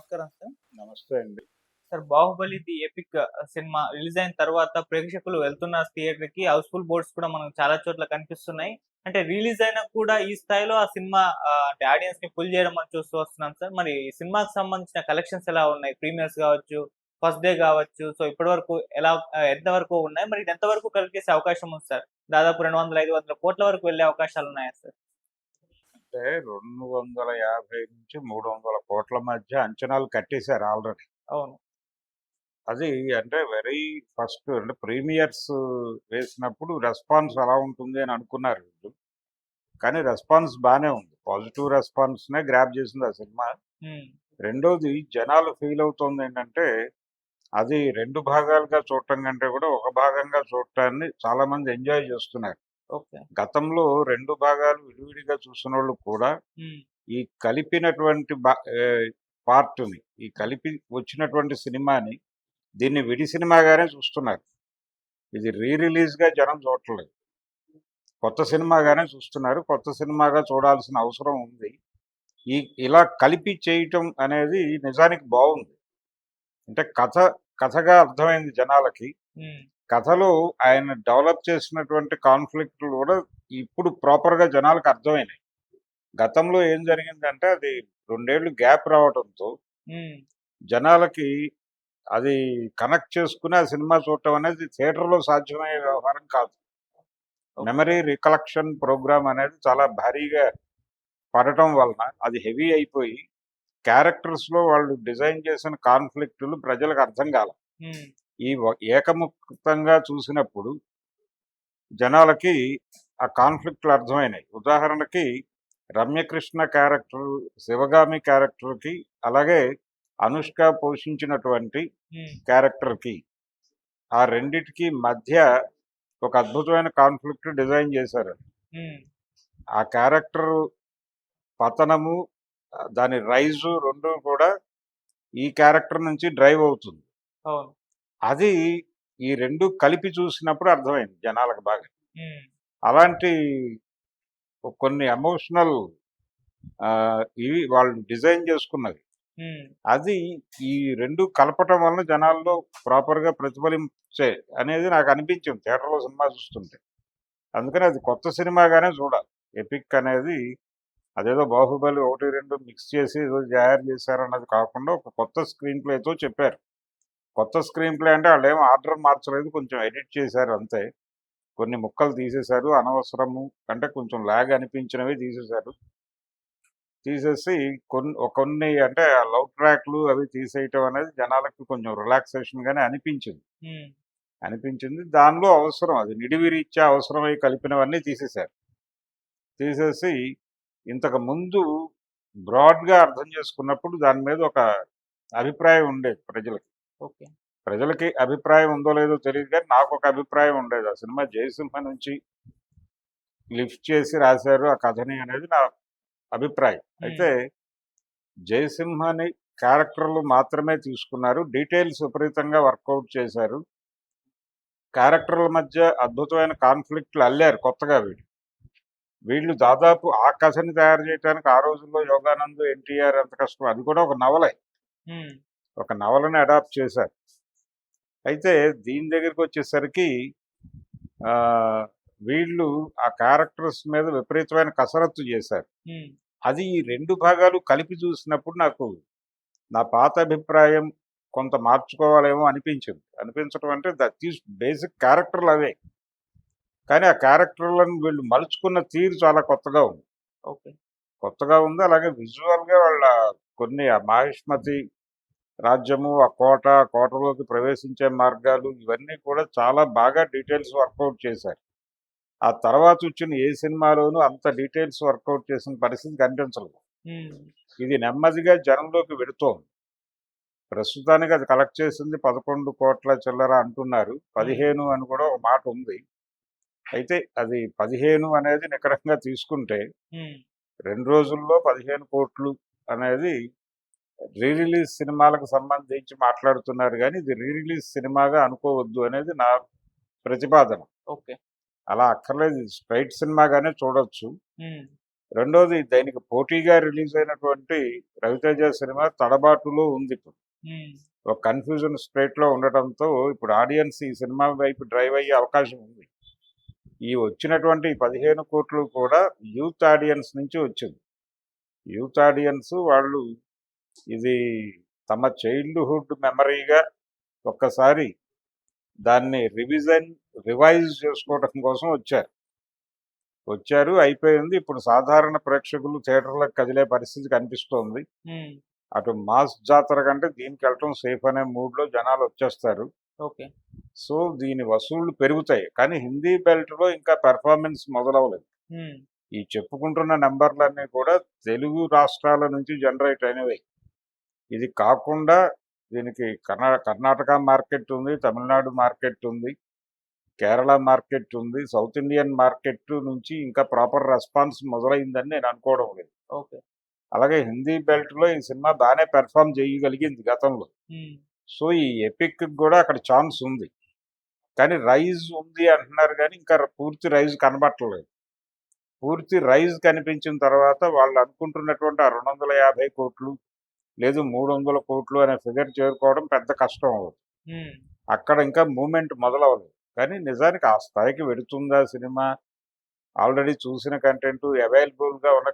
నమస్కారం సార్. నమస్తే అండి. Sir Baahubali the epic cinema release అయిన తర్వాత ప్రేక్షకులు వెళ్తున్న థియేటర్కి హౌస్ఫుల్ బోర్డ్స్ కూడా మనకు చాలా చోట్ల కనిపిస్తున్నాయి. అంటే రిలీజ్ అయినా కూడా ఈ స్థాయిలో ఆ సినిమా అంటే ఆడియన్స్ని పుల్ చేయడం మనం చూస్తూ వస్తున్నాం సార్. మరి ఈ సినిమాకి సంబంధించిన కలెక్షన్స్ ఎలా ఉన్నాయి? ప్రీమియర్స్ కావచ్చు ఫస్ట్ డే కావచ్చు సో ఇప్పటి వరకు ఎలా ఎంత వరకు ఉన్నాయి? మరి ఇది ఎంత వరకు కలెక్ట్ చేసే అవకాశం ఉంది సార్? దాదాపు రెండు వందల ఐదు వందల కోట్ల వరకు వెళ్ళే అవకాశాలు ఉన్నాయా సార్? అంటే రెండు వందల యాభై నుంచి మూడు వందల కోట్ల మధ్య అంచనాలు కట్టేశారు ఆల్రెడీ. అవును. అది అంటే వెరీ ఫస్ట్ అంటే ప్రీమియర్స్ వేసినప్పుడు రెస్పాన్స్ ఎలా ఉంటుంది అని అనుకున్నారు వీళ్ళు. కానీ రెస్పాన్స్ బాగానే ఉంది. పాజిటివ్ రెస్పాన్స్నే గ్రాప్ చేసింది ఆ సినిమా. రెండోది జనాలు ఫీల్ అవుతుంది ఏంటంటే అది రెండు భాగాలుగా చూడటం కంటే కూడా ఒక భాగంగా చూడటాన్ని చాలా మంది ఎంజాయ్ చేస్తున్నారు. గతంలో రెండు భాగాలు విడివిడిగా చూసిన వాళ్ళు కూడా ఈ కలిపినటువంటి పార్ట్ని ఈ కలిపి వచ్చినటువంటి సినిమాని దీన్ని విడి సినిమాగానే చూస్తున్నారు. ఇది రీ రిలీజ్గా జనం చూడట్లేదు. కొత్త సినిమాగానే చూస్తున్నారు. కొత్త సినిమాగా చూడాల్సిన అవసరం ఉంది. ఈ ఇలా కలిపి చేయటం అనేది నిజానికి బాగుంది. అంటే కథ కథగా అర్థమైంది జనాలకి. కథలో ఆయన డెవలప్ చేసినటువంటి కాన్ఫ్లిక్ట్లు కూడా ఇప్పుడు ప్రాపర్గా జనాలకు అర్థమైనాయి. గతంలో ఏం జరిగిందంటే అది రెండేళ్ళు గ్యాప్ రావడంతో జనాలకి అది కనెక్ట్ చేసుకుని ఆ సినిమా చూడటం అనేది థియేటర్లో సాధ్యమయ్యే వ్యవహారం కాదు. మెమరీ రికలెక్షన్ ప్రోగ్రామ్ అనేది చాలా భారీగా పడటం వలన అది హెవీ అయిపోయి క్యారెక్టర్స్లో వాళ్ళు డిజైన్ చేసిన కాన్ఫ్లిక్టులు ప్రజలకు అర్థం కాల. ఈ ఏకముక్తంగా చూసినప్పుడు జనాలకి ఆ కాన్ఫ్లిక్ట్లు అర్థమైనాయి. ఉదాహరణకి రమ్యకృష్ణ క్యారెక్టర్ శివగామి క్యారెక్టర్కి అలాగే అనుష్క పోషించినటువంటి క్యారెక్టర్కి ఆ రెండిటికి మధ్య ఒక అద్భుతమైన కాన్ఫ్లిక్ట్ డిజైన్ చేశారు. ఆ క్యారెక్టర్ పతనము దాని రైజు రెండు కూడా ఈ క్యారెక్టర్ నుంచి డ్రైవ్ అవుతుంది. అవును. అది ఈ రెండు కలిపి చూసినప్పుడు అర్థమైంది జనాలకు బాగా. అలాంటి కొన్ని ఎమోషనల్ ఇవి వాళ్ళు డిజైన్ చేసుకున్నది అది ఈ రెండు కలపటం వలన జనాల్లో ప్రాపర్గా ప్రతిఫలించే అనేది నాకు అనిపించింది థియేటర్లో సినిమా చూస్తుంటే. అందుకని అది కొత్త సినిమాగానే చూడాలి. ఎపిక్ అనేది అదేదో బాహుబలి ఒకటి రెండు మిక్స్ చేసి ఏదో తయారు చేశారన్నది కాకుండా ఒక కొత్త స్క్రీన్ ప్లేతో చెప్పారు. కొత్త స్క్రీన్ ప్లే అంటే వాళ్ళు ఏం ఆర్డర్ మార్చలేదు కొంచెం ఎడిట్ చేశారు అంతే. కొన్ని ముక్కలు తీసేశారు అనవసరము అంటే కొంచెం లాగ్ అనిపించినవి తీసేశారు. తీసేసి కొన్ని కొన్ని అంటే లవ్ ట్రాక్లు అవి తీసేయటం అనేది జనాలకు కొంచెం రిలాక్సేషన్ గానే అనిపించింది. అనిపించింది. దానిలో అవసరం అది నిడివిరీత్యా అవసరమై కలిపినవన్నీ తీసేశారు. తీసేసి ఇంతకు ముందు బ్రాడ్గా అర్థం చేసుకున్నప్పుడు దాని మీద ఒక అభిప్రాయం ఉండేది ప్రజలకి. ప్రజలకి అభిప్రాయం ఉందో లేదో తెలియదు కానీ నాకు ఒక అభిప్రాయం ఉండేది. ఆ సినిమా జయసింహ నుంచి లిఫ్ట్ చేసి రాశారు ఆ కథని అనేది నా అభిప్రాయం. అయితే జయసింహని క్యారెక్టర్లు మాత్రమే తీసుకున్నారు. డీటెయిల్స్ విపరీతంగా వర్కౌట్ చేశారు. క్యారెక్టర్ల మధ్య అద్భుతమైన కాన్ఫ్లిక్ట్లు అల్లారు కొత్తగా వీళ్ళు. వీళ్ళు దాదాపు ఆ కథని తయారు చేయడానికి ఆ రోజుల్లో యోగానంద్ ఎన్టీఆర్ ఎంత కష్టం అది కూడా ఒక నవలే. ఒక నవలని అడాప్ట్ చేశారు. అయితే దీని దగ్గరికి వచ్చేసరికి వీళ్ళు ఆ క్యారెక్టర్స్ మీద విపరీతమైన కసరత్తు చేశారు. అది ఈ రెండు భాగాలు కలిపి చూసినప్పుడు నాకు నా పాత అభిప్రాయం కొంత మార్చుకోవాలేమో అనిపించింది. అనిపించడం అంటే దట్ ఈస్ బేసిక్ క్యారెక్టర్లు అవే. కానీ ఆ క్యారెక్టర్లను వీళ్ళు మలుచుకున్న తీరు చాలా కొత్తగా ఉంది. ఓకే. కొత్తగా ఉంది. అలాగే విజువల్గా వాళ్ళ కొన్ని ఆ మాహిష్మతి రాజ్యము ఆ కోట కోటలోకి ప్రవేశించే మార్గాలు ఇవన్నీ కూడా చాలా బాగా డీటెయిల్స్ వర్కౌట్ చేశారు. ఆ తర్వాత వచ్చిన ఏ సినిమాలోనూ అంత డీటెయిల్స్ వర్కౌట్ చేసిన పరిస్థితి కనిపించలేదు. ఇది నెమ్మదిగా జనంలోకి వెడుతోంది. ప్రస్తుతానికి అది కలెక్ట్ చేసింది పదకొండు కోట్ల చిల్లర అంటున్నారు. పదిహేను అని కూడా ఒక మాట ఉంది. అయితే అది పదిహేను అనేది నికరంగా తీసుకుంటే రెండు రోజుల్లో పదిహేను కోట్లు అనేది రీ రిలీజ్ సినిమాలకు సంబంధించి మాట్లాడుతున్నారు కానీ ఇది రీ రిలీజ్ సినిమాగా అనుకోవద్దు అనేది నా ప్రతిపాదన. ఓకే. అలా అక్కర్లేదు. స్ట్రైట్ సినిమాగానే చూడొచ్చు. రెండోది దానికి పోటీగా రిలీజ్ అయినటువంటి రవితేజ సినిమా తడబాటులో ఉంది ఇప్పుడు. ఒక కన్ఫ్యూజన్లో ఉండటంతో ఇప్పుడు ఆడియన్స్ ఈ సినిమా వైపు డ్రైవ్ అయ్యే అవకాశం ఉంది. ఈ వచ్చినటువంటి పదిహేను కోట్లు కూడా యూత్ ఆడియన్స్ నుంచి వచ్చింది. యూత్ ఆడియన్స్ వాళ్ళు ఇది తమ చైల్డ్హుడ్ మెమరీగా ఒక్కసారి దాన్ని రివిజన్ రివైజ్ చేసుకోవడం కోసం వచ్చారు. వచ్చారు అయిపోయింది. ఇప్పుడు సాధారణ ప్రేక్షకులు థియేటర్లకు కదిలే పరిస్థితి కనిపిస్తోంది. అటు మాస్ జాతర కంటే దీనికి వెళ్ళటం సేఫ్ అనే మూడ్లో జనాలు వచ్చేస్తారు. ఓకే. సో దీని వసూళ్ళు పెరుగుతాయి. కానీ హిందీ బెల్ట్లో ఇంకా పెర్ఫార్మెన్స్ మొదలవలేదు ఈ చెప్పుకుంటున్న నెంబర్లన్నీ కూడా తెలుగు రాష్ట్రాల నుంచి జనరేట్ అయినవి. ఇది కాకుండా దీనికి కర్ణా కర్ణాటక మార్కెట్ ఉంది తమిళనాడు మార్కెట్ ఉంది కేరళ మార్కెట్ ఉంది సౌత్ ఇండియన్ మార్కెట్ నుంచి ఇంకా ప్రాపర్ రెస్పాన్స్ మొదలైందని నేను అనుకోవడం లేదు. ఓకే. అలాగే హిందీ బెల్ట్లో ఈ సినిమా బాగానే పెర్ఫామ్ చేయగలిగింది గతంలో. సో ఈ ఎపిక్ కూడా అక్కడ ఛాన్స్ ఉంది. కానీ రైజ్ ఉంది అంటున్నారు కానీ ఇంకా పూర్తి రైజ్ కనబట్టలేదు. పూర్తి రైజ్ కనిపించిన తర్వాత వాళ్ళు అనుకుంటున్నటువంటి ఆ రెండు వందల యాభై కోట్లు లేదు మూడు వందల కోట్లు అనే ఫిగర్ చేరుకోవడం పెద్ద కష్టం అవుతుంది ఉమ్, అక్కడ ఇంకా మూమెంట్ మొదలవలేదు కానీ నిజానికి ఆ స్థాయికి వెడుతుందా సినిమా? ఆల్రెడీ చూసిన కంటెంట్ అవైలబుల్గా ఉన్న